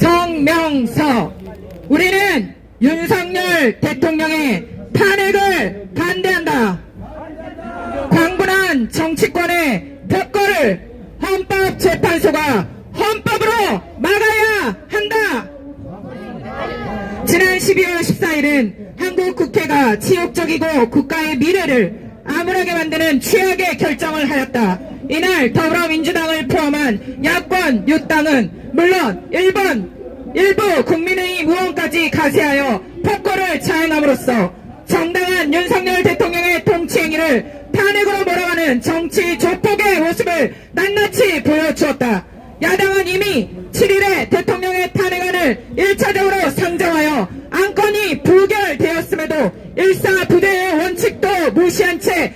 성명서 우리는 윤석열 대통령의 탄핵을 반대한다. 광분한 정치권의 폭거를 헌법재판소가 헌법으로 막아야 한다. 지난 12월 14일은 한국 국회가 치욕적이고 국가의 미래를 암울하게 만드는 최악의 결정을 하였다. 이날 더불어민주당을 포함한 야권 6당은 물론 일본 일부 국민의힘 의원까지 가세하여 폭거를 자행함으로써 정당한 윤석열 대통령의 통치 행위를 탄핵으로 몰아가는 정치 조폭의 모습을 낱낱이 보여주었다. 야당은 이미 7일에 대통령의 탄핵안을 1차적으로 상정하여 안건이 부결되었음에도 일사 부대의 원칙도 무시한 채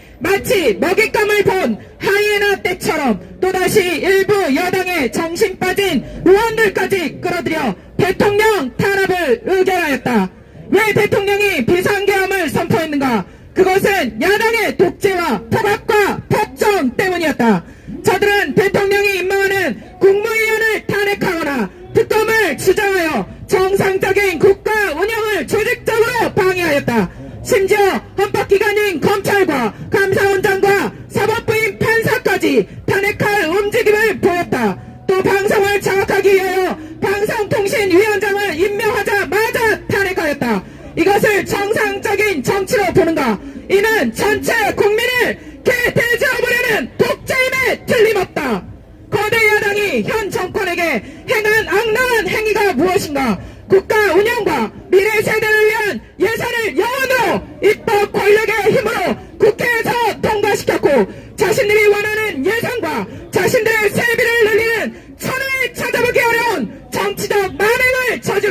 마치 먹잇감을 본 하이에나 때처럼 또다시 일부 여당의 정신 빠진 의원들까지 끌어들여 대통령 탄압을 의결하였다. 왜 대통령이 비상계엄을 선포했는가? 그것은 야당의 독재와 포갑과 폭정 때문이었다. 저들은 대통령이 임명하는 국무위원을 탄핵하거나 특검을 주장하여 정상적인 국가 운영을 조직적으로 방해하였다. 심지어 헌법기관인 검찰과 감사원장과 사법부인 판사까지 탄핵할 움직임을 보였다. 또 방송을 장악하기 위하여 방송통신위원장을 임명하자마자 탄핵하였다. 이것을 정상적인 정치로 보는가? 이는 전체 국민을 개돼지어버리는 독재임에 틀림없다. 거대 야당이 현 정권에게 행한 악랄한 행위가 무엇인가? 국가 운영과 미래 세대를 위한 예산을 영원으로 입법 권력의 힘으로 국회에서 통과시켰고 자신들이 원하는 예산과 자신들의 세비를 늘리는 천을 찾아보기 어려운 정치적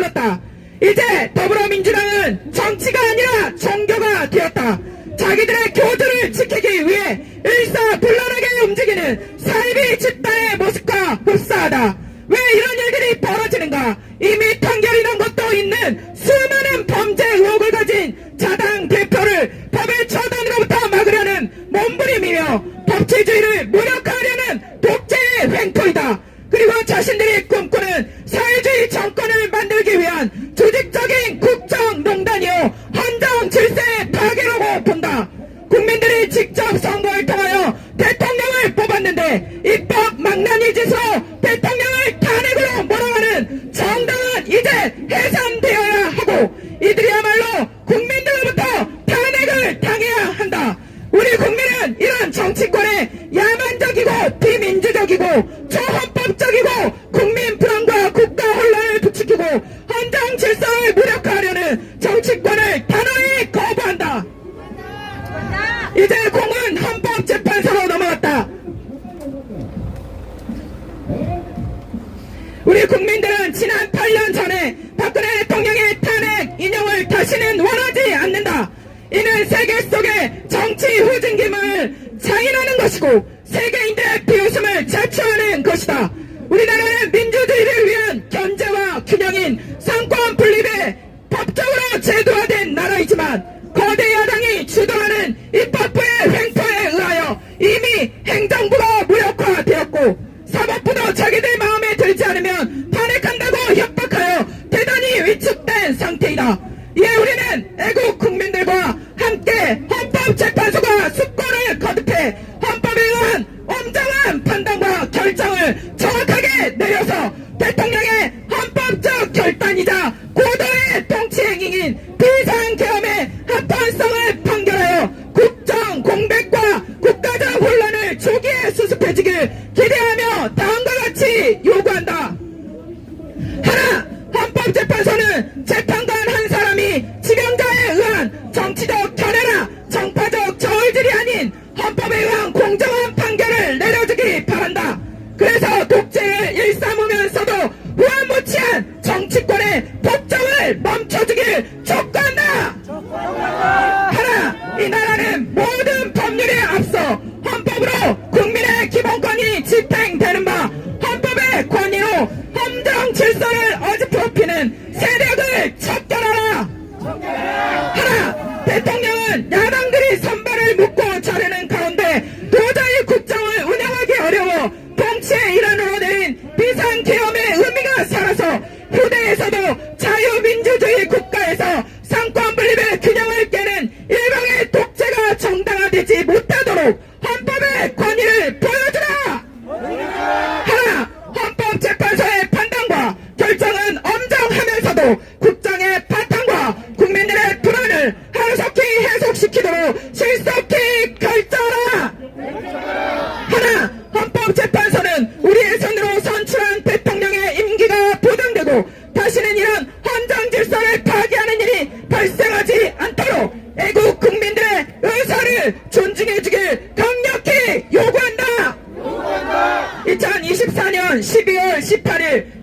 만행을 저질렀다. 이제 더불어민주당은 정치가 아니라 종교가 되었다. 자기들의 교조를 지키기 위해 일사불란하게 움직이는 사이비 집단의 모습과 흡사하다. 왜 이런 일들이 벌어지는가? 이미 판결이 난 것도 있는 수많은 범죄 의혹을 가진 자당 대표를 법의 처단으로부터 막으려는 몸부림이며 법치주의를 무력화하려는 독재의 횡포이다. 그리고 자신들이 꿈꾸는 사회주의 정권을 만들기 위한 조직적인 국정농단이요 헌정 질서의 파괴라고 본다. 국민들이 직접 선거를 통하여 대통령을 뽑았는데 입법 망나니 짓으로 대통령을 탄핵으로 몰아가는 정당은 이제 해산되어야 하고 이들이야말로 국민들로부터 탄핵을 당해야 한다. 우리 국민은 이런 정치권의 야만적이고 비민주적이고 초헌법적이고 국민 불안과 국가 혼란을 부추기고 헌정 질서를 무력화하려는 정치권을 단호히 거부한다. 이제 공은 헌법재판소로 넘어갔다. 우리 국민들은 지난 8년 전에 박근혜 대통령의 탄핵 인용을 다시는 원하지 않는다. 이는 세계 속의 정치 후진김을 장인하는 것이고 세계인들의 비웃음을 자초하는 것이다. 우리나라는 민주주의를 위한 견제와 균형인 상권 분립에 법적으로 제도화된 나라이지만 거대 야당이 주도하는 입법부의 횡포에 의하여 이미 행정부가 무력화되었고 사법부도 자기들 마음에 들지 않으면 탄핵한다고 협박하여 대단히 위축된 상태 이에 우리는 애국 국민들과 함께 헌법재판소가 숙고를 거듭해 헌법에 의한 엄정한 판단과 결정을 정확하게 내려서 대통령의 헌법적 결단이자 고도의 통치 행위인 비상계엄의 합헌성을 판결하여 국정 공백과 국가적 혼란을 조기에 수습해주길 기대 국민의힘 공정한 판결을 내려주기 바란다. 그래서 독재를 일삼으면서도 후한무치한 정치권의 법정을 멈춰주길 촉구한다. 하나, 이 나라는 모든 법률에 앞서 헌법으로 국민의 기본권이 집행 국정의 파탄과 국민들의 불안을 하석히 해석시키도록 실속히 결정하라! 하나, 헌법재판소는 우리의 손으로 선출한 대통령의 임기가 보장되고 다시는 이런 헌정 질서를 파괴하는 일이 발생하지 않도록 애국 국민들의 의사를 존중해주길 강력히 요구한다! 2024년 12월 18일